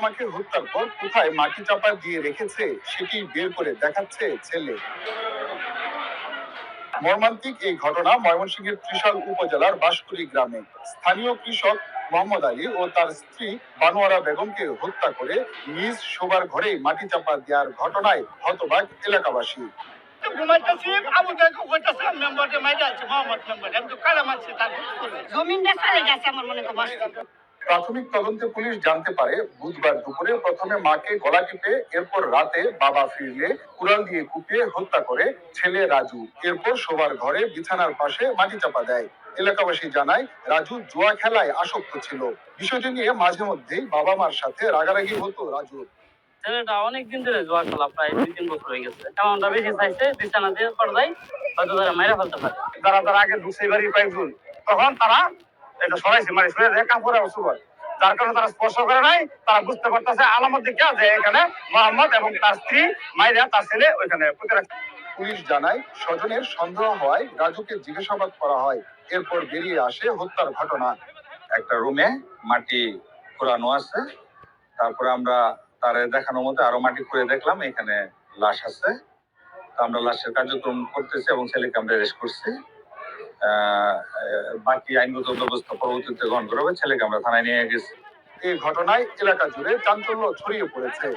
আমাকে হত্যার পর কোথায় মাটি চাপা দিয়ে রেখেছে, সেটি বের করে দেখাচ্ছে ছেলে। মর্মান্তিক এই ঘটনা ময়মনসিংহের ত্রিশাল উপজেলার বাঁশকুড়ি গ্রামে। স্থানীয় কৃষক মোহাম্মদ আলী ও তার স্ত্রী বানোয়ারা বেগমকে হত্যা করে নিজ শোবার ঘরেই মাটি চাপা দেওয়ার ঘটনায় হতবাক এলাকাবাসী? জমিনটা চলে গেছে আমার মনে তো প্রাথমিক তদন্তে পুলিশ জানতে পারে বুধবার দুপুরে প্রথমে মাকে গলা টিপে এরপর রাতে বাবা ফিরলে কুড়াল দিয়ে কুপিয়ে হত্যা করে ছেলে রাজু। এরপর শোবার ঘরে বিছানার পাশে মাটি চাপা দেয়। এলাকাবাসী জানায় রাজু জুয়া খেলায় আসক্ত ছিল। বিষয়টি নিয়ে মাঝে মধ্যেই বাবা মার সাথে রাগারাগি হতো রাজুর ছেলেটা অনেক দিন ধরে জোয়া খেলা প্রায় দুই তিন বছর হয়ে গেছে। এমনটা বেশি চাইছে বিছানা দিয়ে পর্দায় হয়তো তারা মেরে ফেলতে পারে। যারা যারা আগে ঢুকছে বাড়ি কয়েকজন। তখন তারা এটা সরাইছে মানে দিয়ে কাপড়ে অসুবার যার কারণে তারা স্পর্শ করে নাই, তারা বুঝতে পারতেছে আলামত দিকে যে এখানে, মোহাম্মদ এবং তার স্ত্রী মাইরা, তার ছেলে ওইখানে পুলিশ জানায়, স্বজনের সন্দেহ হওয়ায় রাজুকে জিজ্ঞাসাবাদ করা হয়, এরপর বেরিয়ে আসে হত্যার ঘটনা। একটা রুমে মাটি খোঁড়ানো আছে, তারপরে আমরা তার দেখানোর মতো আরও মাটি খুঁড়ে দেখলাম, এখানে লাশ আছে। আমরা লাশের কার্যক্রম করতেছি এবং ছেলেকে আমরা অ্যারেস্ট করছি। বাকি আইনগত ব্যবস্থা পরবর্তীতে গ্রহণ করা হবে, ছেলেকে আমরা থানায় নিয়ে গেছি। এই ঘটনায় এলাকা জুড়ে চাঞ্চল্য ছড়িয়ে পড়েছে।